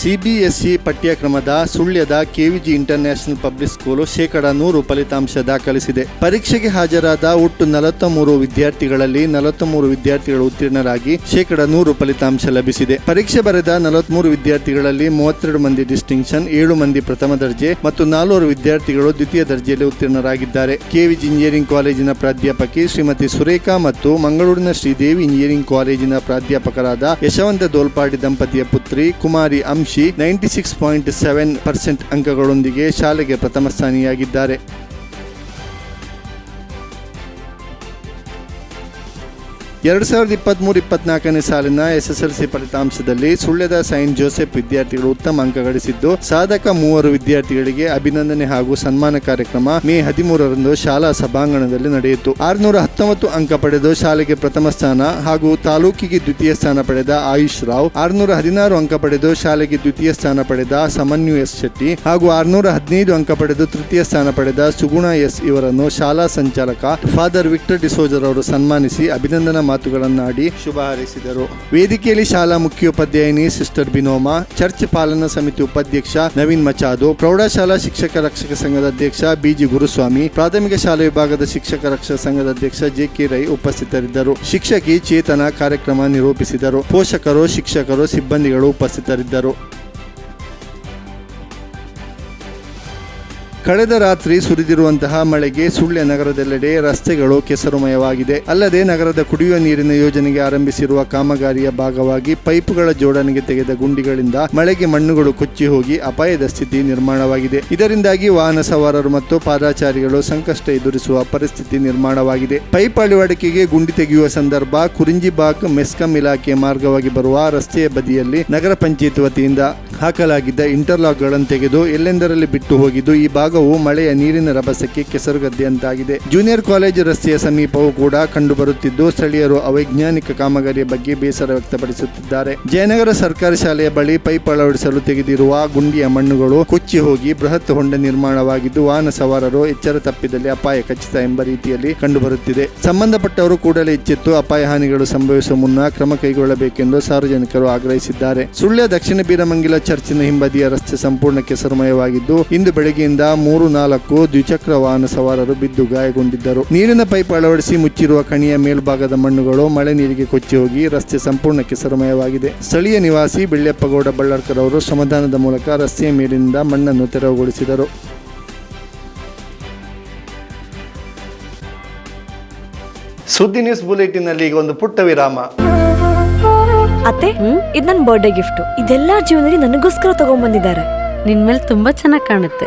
CBSE ಪಠ್ಯಕ್ರಮದ ಸುಳ್ಯದ KVG international public school ಶೇಕಡ ನೂರು ಫಲಿತಾಂಶ ದಾಖಲಿಸಿದೆ. ಪರೀಕ್ಷೆಗೆ ಹಾಜರಾದ ಒಟ್ಟು ನಲವತ್ತ ಮೂರು ವಿದ್ಯಾರ್ಥಿಗಳಲ್ಲಿ ನಲವತ್ತ ಮೂರು ವಿದ್ಯಾರ್ಥಿಗಳು ಉತ್ತೀರ್ಣರಾಗಿ ಶೇಕಡ ನೂರು ಫಲಿತಾಂಶ ಲಭಿಸಿದೆ. ಪರೀಕ್ಷೆ ಬರೆದ ನಲವತ್ಮೂರು ವಿದ್ಯಾರ್ಥಿಗಳಲ್ಲಿ ಮೂವತ್ತೆರಡು ಮಂದಿ ಡಿಸ್ಟಿಂಕ್ಷನ್, ಏಳು ಮಂದಿ ಪ್ರಥಮ ದರ್ಜೆ ಮತ್ತು ನಾಲ್ವರು ವಿದ್ಯಾರ್ಥಿಗಳು ದ್ವಿತೀಯ ದರ್ಜೆಯಲ್ಲಿ ಉತ್ತೀರ್ಣರಾಗಿದ್ದಾರೆ. ಕೆವಿಜಿ ಇಂಜಿನಿಯರಿಂಗ್ ಕಾಲೇಜಿನ ಪ್ರಾಧ್ಯಾಪಕಿ ಶ್ರೀಮತಿ ಸುರೇಖಾ ಮತ್ತು ಮಂಗಳೂರಿನ ಶ್ರೀದೇವಿ ಇಂಜಿನಿಯರಿಂಗ್ ಕಾಲೇಜಿನ ಪ್ರಾಧ್ಯಾಪಕರಾದ ಯಶವಂತ ದೋಲ್ಪಾಡಿ ದಂಪತಿಯ ಪುತ್ರಿ Kumari Anshi ninety six point seven percent ಅಂಕಗಳೊಂದಿಗೆ ಶಾಲೆಗೆ ಪ್ರಥಮ ಸ್ಥಾನಿಯಾಗಿದ್ದಾರೆ. ಎರಡು ಸಾವಿರದ ಇಪ್ಪತ್ತ್ಮೂರು ಇಪ್ಪತ್ನಾಲ್ಕನೇ ಸಾಲಿನ ಎಸ್ಎಸ್ಎಲ್ಸಿ ಫಲಿತಾಂಶದಲ್ಲಿ ಸುಳ್ಯದ ಸೈಂಟ್ ಜೋಸೆಫ್ ವಿದ್ಯಾರ್ಥಿಗಳು ಉತ್ತಮ ಅಂಕ ಗಳಿಸಿದ್ದು, ಸಾಧಕ ಮೂವರು ವಿದ್ಯಾರ್ಥಿಗಳಿಗೆ ಅಭಿನಂದನೆ ಹಾಗೂ ಸನ್ಮಾನ ಕಾರ್ಯಕ್ರಮ ಮೇ ಹದಿಮೂರರಂದು ಶಾಲಾ ಸಭಾಂಗಣದಲ್ಲಿ ನಡೆಯಿತು. ಆರುನೂರ ಹತ್ತೊಂಬತ್ತು ಅಂಕ ಪಡೆದು ಶಾಲೆಗೆ ಪ್ರಥಮ ಸ್ಥಾನ ಹಾಗೂ ತಾಲೂಕಿಗೆ ದ್ವಿತೀಯ ಸ್ಥಾನ ಪಡೆದ ಆಯುಷ್ ರಾವ್, ಆರುನೂರ ಹದಿನಾರು ಅಂಕ ಪಡೆದು ಶಾಲೆಗೆ ದ್ವಿತೀಯ ಸ್ಥಾನ ಪಡೆದ ಸಮನ್ಯು ಎಸ್ ಶೆಟ್ಟಿ ಹಾಗೂ ಆರುನೂರ ಹದಿನೈದು ಅಂಕ ಪಡೆದು ತೃತೀಯ ಸ್ಥಾನ ಪಡೆದ ಸುಗುಣ ಎಸ್ ಇವರನ್ನು ಶಾಲಾ ಸಂಚಾಲಕ ಫಾದರ್ ವಿಕ್ಟರ್ ಡಿಸೋಜರ್ ಅವರು ಸನ್ಮಾನಿಸಿ ಅಭಿನಂದನಾ ಮಾತುಗಳನ್ನಾಡಿ ಶುಭ ಹಾರೈಸಿದರು. ವೇದಿಕೆಯಲ್ಲಿ ಶಾಲಾ ಮುಖ್ಯೋಪಾಧ್ಯಾಯಿನಿ ಸಿಸ್ಟರ್ ಬಿನೋಮಾ, ಚರ್ಚ್ ಪಾಲನಾ ಸಮಿತಿ ಉಪಾಧ್ಯಕ್ಷ ನವೀನ್ ಮಚಾದು, ಪ್ರೌಢಶಾಲಾ ಶಿಕ್ಷಕ ರಕ್ಷಕ ಸಂಘದ ಅಧ್ಯಕ್ಷ ಬಿಜಿ ಗುರುಸ್ವಾಮಿ, ಪ್ರಾಥಮಿಕ ಶಾಲಾ ವಿಭಾಗದ ಶಿಕ್ಷಕ ರಕ್ಷಕ ಸಂಘದ ಅಧ್ಯಕ್ಷ ಜೆ ಕೆ ರೈ ಉಪಸ್ಥಿತರಿದ್ದರು. ಶಿಕ್ಷಕಿ ಚೇತನ ಕಾರ್ಯಕ್ರಮ ನಿರೂಪಿಸಿದರು. ಪೋಷಕರು, ಶಿಕ್ಷಕರು, ಸಿಬ್ಬಂದಿಗಳು ಉಪಸ್ಥಿತರಿದ್ದರು. ಕಳೆದ ರಾತ್ರಿ ಸುರಿದಿರುವಂತಹ ಮಳೆಗೆ ಸುಳ್ಯ ನಗರದೆಲ್ಲೆಡೆ ರಸ್ತೆಗಳು ಕೆಸರುಮಯವಾಗಿದೆ. ಅಲ್ಲದೆ ನಗರದ ಕುಡಿಯುವ ನೀರಿನ ಯೋಜನೆಗೆ ಆರಂಭಿಸಿರುವ ಕಾಮಗಾರಿಯ ಭಾಗವಾಗಿ ಪೈಪ್ಗಳ ಜೋಡಣೆಗೆ ತೆಗೆದ ಗುಂಡಿಗಳಿಂದ ಮಳೆಗೆ ಮಣ್ಣುಗಳು ಕೊಚ್ಚಿ ಹೋಗಿ ಅಪಾಯದ ಸ್ಥಿತಿ ನಿರ್ಮಾಣವಾಗಿದೆ. ಇದರಿಂದಾಗಿ ವಾಹನ ಸವಾರರು ಮತ್ತು ಪಾದಾಚಾರಿಗಳು ಸಂಕಷ್ಟ ಎದುರಿಸುವ ಪರಿಸ್ಥಿತಿ ನಿರ್ಮಾಣವಾಗಿದೆ. ಪೈಪ್ ಅಳವಡಿಕೆಗೆ ಗುಂಡಿ ತೆಗೆಯುವ ಸಂದರ್ಭ ಕುರಿಂಜಿಬಾಗ್ ಮೆಸ್ಕಾಂ ಇಲಾಖೆ ಮಾರ್ಗವಾಗಿ ಬರುವ ರಸ್ತೆಯ ಬದಿಯಲ್ಲಿ ನಗರ ಪಂಚಾಯತ್ ವತಿಯಿಂದ ಹಾಕಲಾಗಿದ್ದ ಇಂಟರ್ಲಾಕ್ಗಳನ್ನು ತೆಗೆದು ಎಲ್ಲೆಂದರಲ್ಲಿ ಬಿಟ್ಟು ಹೋಗಿದ್ದು ಈ ಭಾಗವು ಮಳೆಯ ನೀರಿನ ರಭಸಕ್ಕೆ ಕೆಸರುಗದ್ದೆಯಂತಾಗಿದೆ. ಜೂನಿಯರ್ ಕಾಲೇಜು ರಸ್ತೆಯ ಸಮೀಪವೂ ಕೂಡ ಕಂಡುಬರುತ್ತಿದ್ದು, ಸ್ಥಳೀಯರು ಅವೈಜ್ಞಾನಿಕ ಕಾಮಗಾರಿಯ ಬಗ್ಗೆ ಬೇಸರ ವ್ಯಕ್ತಪಡಿಸುತ್ತಿದ್ದಾರೆ. ಜಯನಗರ ಸರ್ಕಾರಿ ಶಾಲೆಯ ಬಳಿ ಪೈಪ್ ಅಳವಡಿಸಲು ತೆಗೆದಿರುವ ಗುಂಡಿಯ ಮಣ್ಣುಗಳು ಕೊಚ್ಚಿ ಹೋಗಿ ಬೃಹತ್ ಹೊಂಡ ನಿರ್ಮಾಣವಾಗಿದ್ದು, ವಾಹನ ಸವಾರರು ಎಚ್ಚರ ತಪ್ಪಿದಲ್ಲಿ ಅಪಾಯ ಖಚಿತ ಎಂಬ ರೀತಿಯಲ್ಲಿ ಕಂಡುಬರುತ್ತಿದೆ. ಸಂಬಂಧಪಟ್ಟವರು ಕೂಡಲೇ ಎಚ್ಚೆತ್ತು ಅಪಾಯ ಹಾನಿಗಳು ಸಂಭವಿಸುವ ಮುನ್ನ ಕ್ರಮ ಕೈಗೊಳ್ಳಬೇಕೆಂದು ಸಾರ್ವಜನಿಕರು ಆಗ್ರಹಿಸಿದ್ದಾರೆ. ಸುಳ್ಯ ದಕ್ಷಿಣ ಬೀರಮಂಗಿಲ ಚರ್ಚಿನ ಹಿಂಬದಿಯ ರಸ್ತೆ ಸಂಪೂರ್ಣ ಕೆಸರುಮಯವಾಗಿದ್ದು, ಇಂದು ಬೆಳಗ್ಗೆಯಿಂದ ಮೂರು ನಾಲ್ಕು ದ್ವಿಚಕ್ರ ವಾಹನ ಸವಾರರು ಬಿದ್ದು ಗಾಯಗೊಂಡಿದ್ದರು. ನೀರಿನ ಪೈಪ್ ಅಳವಡಿಸಿ ಮುಚ್ಚಿರುವ ಕಣಿಯ ಮೇಲ್ಭಾಗದ ಮಣ್ಣುಗಳು ಮಳೆ ನೀರಿಗೆ ಕೊಚ್ಚಿ ಹೋಗಿ ರಸ್ತೆ ಸಂಪೂರ್ಣ ಕೆಸರಮಯವಾಗಿದೆ ಸ್ಥಳೀಯ ನಿವಾಸಿ ಬೆಳ್ಳೆಪ್ಪಗೌಡ ಬಳ್ಳಾರ್ಕರ್ ಅವರು ಶ್ರಮದಾನದ ಮೂಲಕ ರಸ್ತೆಯ ಮೇಲಿನಿಂದ ಮಣ್ಣನ್ನು ತೆರವುಗೊಳಿಸಿದರು. ಸುದ್ದಿ ನ್ಯೂಸ್ ಬುಲೆಟಿನಲ್ಲಿ ಈಗ ಒಂದು ಪುಟ್ಟ ವಿರಾಮ. ಅತ್ತೆ ಇದು ನನ್ನ ಬರ್ಡೇ ಗಿಫ್ಟ್ ಇದೆಲ್ಲ ಜೀವನದಲ್ಲಿ ನನಗೋಸ್ಕರ ತಗೊಂಡ್ಬಂದಿದ್ದಾರೆ ನಿನ್ ಮೇಲೆ ತುಂಬಾ ಚೆನ್ನಾಗಿ ಕಾಣುತ್ತೆ.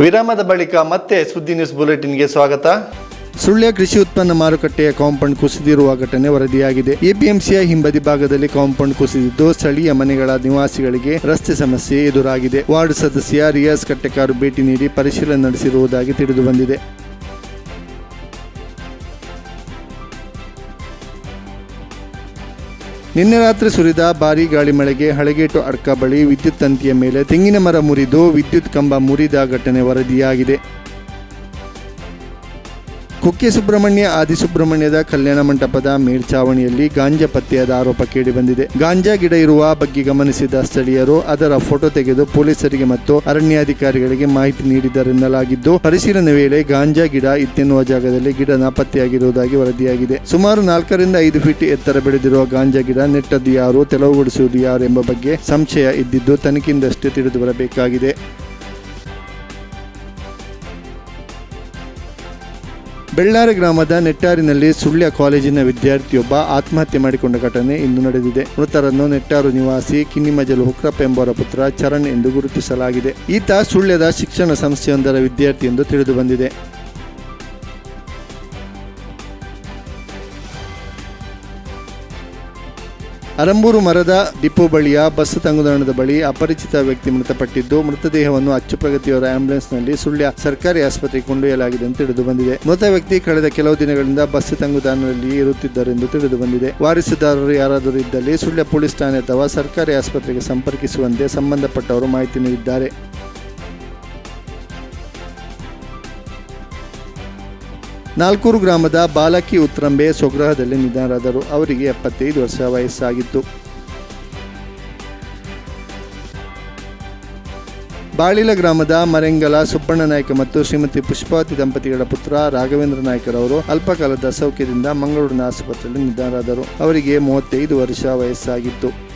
ವಿರಾಮದ ಬಳಿಕ ಮತ್ತೆ ಸುದ್ದಿ ನ್ಯೂಸ್ ಬುಲೆಟಿನ್ಗೆ ಸ್ವಾಗತ. ಸುಳ್ಯ ಕೃಷಿ ಉತ್ಪನ್ನ ಮಾರುಕಟ್ಟೆಯ ಕಾಂಪೌಂಡ್ ಕುಸಿದಿರುವ ಘಟನೆ ವರದಿಯಾಗಿದೆ. ಎಪಿಎಂಸಿಯ ಹಿಂಬದಿ ಭಾಗದಲ್ಲಿ ಕಾಂಪೌಂಡ್ ಕುಸಿದಿದ್ದು ಸ್ಥಳೀಯ ಮನೆಗಳ ನಿವಾಸಿಗಳಿಗೆ ರಸ್ತೆ ಸಮಸ್ಯೆ ಎದುರಾಗಿದೆ. ವಾರ್ಡ್ ಸದಸ್ಯ ರಿಯಾಜ್ ಕಟ್ಟೆಕಾರು ಭೇಟಿ ನೀಡಿ ಪರಿಶೀಲನೆ ನಡೆಸಿರುವುದಾಗಿ ತಿಳಿದು ನಿನ್ನೆ ರಾತ್ರಿ ಸುರಿದ ಭಾರೀ ಗಾಳಿ ಮಳೆಗೆ ಹಳಗೇಟು ಅಡ್ಕ ಬಳಿ ವಿದ್ಯುತ್ ತಂತಿಯ ಮೇಲೆ ತೆಂಗಿನ ಮರ ಮುರಿದು ವಿದ್ಯುತ್ ಕಂಬ ಮುರಿದ ಘಟನೆ ವರದಿಯಾಗಿದೆ. ಕುಕ್ಕೆ ಸುಬ್ರಹ್ಮಣ್ಯ ಆದಿಸುಬ್ರಹ್ಮಣ್ಯದ ಕಲ್ಯಾಣ ಮಂಟಪದ ಮೇಲ್ಛಾವಣಿಯಲ್ಲಿ ಗಾಂಜಾ ಪತ್ತೆಯಾದ ಆರೋಪ ಕೇಳಿಬಂದಿದೆ ಗಾಂಜಾ ಗಿಡ ಇರುವ ಬಗ್ಗೆ ಗಮನಿಸಿದ ಸ್ಥಳೀಯರು, ಅದರ ಫೋಟೋ ತೆಗೆದು ಪೊಲೀಸರಿಗೆ ಮತ್ತು ಅರಣ್ಯಾಧಿಕಾರಿಗಳಿಗೆ ಮಾಹಿತಿ ನೀಡಿದರೆನ್ನಲಾಗಿದ್ದು, ಪರಿಶೀಲನೆ ವೇಳೆ ಗಾಂಜಾ ಗಿಡ ಇತ್ತೆನ್ನುವ ಜಾಗದಲ್ಲಿ ಗಿಡ ನಾಪತ್ತೆಯಾಗಿರುವುದಾಗಿ ವರದಿಯಾಗಿದೆ. ಸುಮಾರು ನಾಲ್ಕರಿಂದ ಐದು ಫೀಟ್ ಎತ್ತರ ಬೆಳೆದಿರುವ ಗಾಂಜಾ ಗಿಡ ನೆಟ್ಟದ್ದು ಯಾರು ತೆಲವುಗೊಳಿಸುವುದು ಯಾರು ಎಂಬ ಬಗ್ಗೆ ಸಂಶಯ ಇದ್ದಿದ್ದು ತನಿಖೆಯಿಂದಷ್ಟೇ ತಿಳಿದು ಬರಬೇಕಾಗಿದೆ ಬೆಳ್ಳಾರಿ ಗ್ರಾಮದ ನೆಟ್ಟಾರಿನಲ್ಲಿ ಸುಳ್ಯ ಕಾಲೇಜಿನ ವಿದ್ಯಾರ್ಥಿಯೊಬ್ಬ ಆತ್ಮಹತ್ಯೆ ಮಾಡಿಕೊಂಡ ಘಟನೆ ಇಂದು ನಡೆದಿದೆ. ಮೃತರನ್ನು ನೆಟ್ಟಾರು ನಿವಾಸಿ ಕಿನ್ನಿಮಜಲು ಹುಕ್ರಪ್ಪ ಎಂಬವರ ಪುತ್ರ ಚರಣ್ ಎಂದು ಗುರುತಿಸಲಾಗಿದೆ. ಈತ ಸುಳ್ಯದ ಶಿಕ್ಷಣ ಸಂಸ್ಥೆಯೊಂದರ ವಿದ್ಯಾರ್ಥಿ ಎಂದು ತಿಳಿದು ಬಂದಿದೆ. ಅರಂಬೂರು ಮರದ ಡಿಪೋ ಬಳಿಯ ಬಸ್ ತಂಗುದಾಣದ ಬಳಿ ಅಪರಿಚಿತ ವ್ಯಕ್ತಿ ಮೃತಪಟ್ಟಿದ್ದು, ಮೃತದೇಹವನ್ನು ಅಚ್ಚು ಪ್ರಗತಿಯವರ ಆಂಬ್ಯುಲೆನ್ಸ್ನಲ್ಲಿ ಸುಳ್ಯ ಸರ್ಕಾರಿ ಆಸ್ಪತ್ರೆಗೆ ಕೊಂಡೊಯ್ಯಲಾಗಿದೆ ಎಂದು ತಿಳಿದು ಬಂದಿದೆ. ಮೃತ ವ್ಯಕ್ತಿ ಕಳೆದ ಕೆಲವು ದಿನಗಳಿಂದ ಬಸ್ ತಂಗುದಾಣದಲ್ಲಿ ಇರುತ್ತಿದ್ದರೆಂದು ತಿಳಿದು ಬಂದಿದೆ. ವಾರಿಸುದಾರರು ಯಾರಾದರೂ ಇದ್ದಲ್ಲಿ ಸುಳ್ಯ ಪೊಲೀಸ್ ಠಾಣೆ ಅಥವಾ ಸರ್ಕಾರಿ ಆಸ್ಪತ್ರೆಗೆ ಸಂಪರ್ಕಿಸುವಂತೆ ಸಂಬಂಧಪಟ್ಟವರು ಮಾಹಿತಿ ನೀಡಿದ್ದಾರೆ. ನಾಲ್ಕೂರು ಗ್ರಾಮದ ಬಾಲಕಿ ಉತ್ರಂಬೆ ಸ್ವಗೃಹದಲ್ಲಿ ನಿಧನರಾದರು. ಅವರಿಗೆ ಎಪ್ಪತ್ತೈದು ವರ್ಷ ವಯಸ್ಸಾಗಿತ್ತು. ಬಾಳಿಲ ಗ್ರಾಮದ ಮರೆಂಗಲ ಸುಬ್ಬಣ್ಣ ನಾಯ್ಕ ಮತ್ತು ಶ್ರೀಮತಿ ಪುಷ್ಪಾವತಿ ದಂಪತಿಗಳ ಪುತ್ರ ರಾಘವೇಂದ್ರ ನಾಯ್ಕರವರು ಅಲ್ಪಕಾಲದ ಸೌಖ್ಯದಿಂದ ಮಂಗಳೂರಿನ ಆಸ್ಪತ್ರೆಯಲ್ಲಿ ನಿಧನರಾದರು. ಅವರಿಗೆ ಮೂವತ್ತೈದು ವರ್ಷ ವಯಸ್ಸಾಗಿತ್ತು.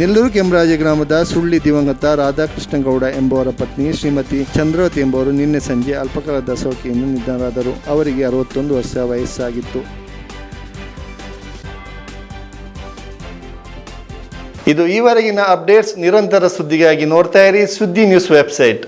ನೆಲ್ಲೂರು ಕೆಂಬರಾಜ ಗ್ರಾಮದ ಸುಳ್ಳಿ ದಿವಂಗತ ರಾಧಾಕೃಷ್ಣಗೌಡ ಎಂಬುವರ ಪತ್ನಿ ಶ್ರೀಮತಿ ಚಂದ್ರವತಿ ಎಂಬುವರು ನಿನ್ನೆ ಸಂಜೆ ಅಲ್ಪಕಾಲದ ಸೋಕೆಯನ್ನು ನಿಧನರಾದರು. ಅವರಿಗೆ ಅರವತ್ತೊಂದು ವರ್ಷ ವಯಸ್ಸಾಗಿತ್ತು. ಇದು ಈವರೆಗಿನ ಅಪ್ಡೇಟ್ಸ್ ನಿರಂತರ ಸುದ್ದಿಗಾಗಿ ನೋಡ್ತಾ ಇರಿ ಸುದ್ದಿ ನ್ಯೂಸ್ ವೆಬ್ಸೈಟ್.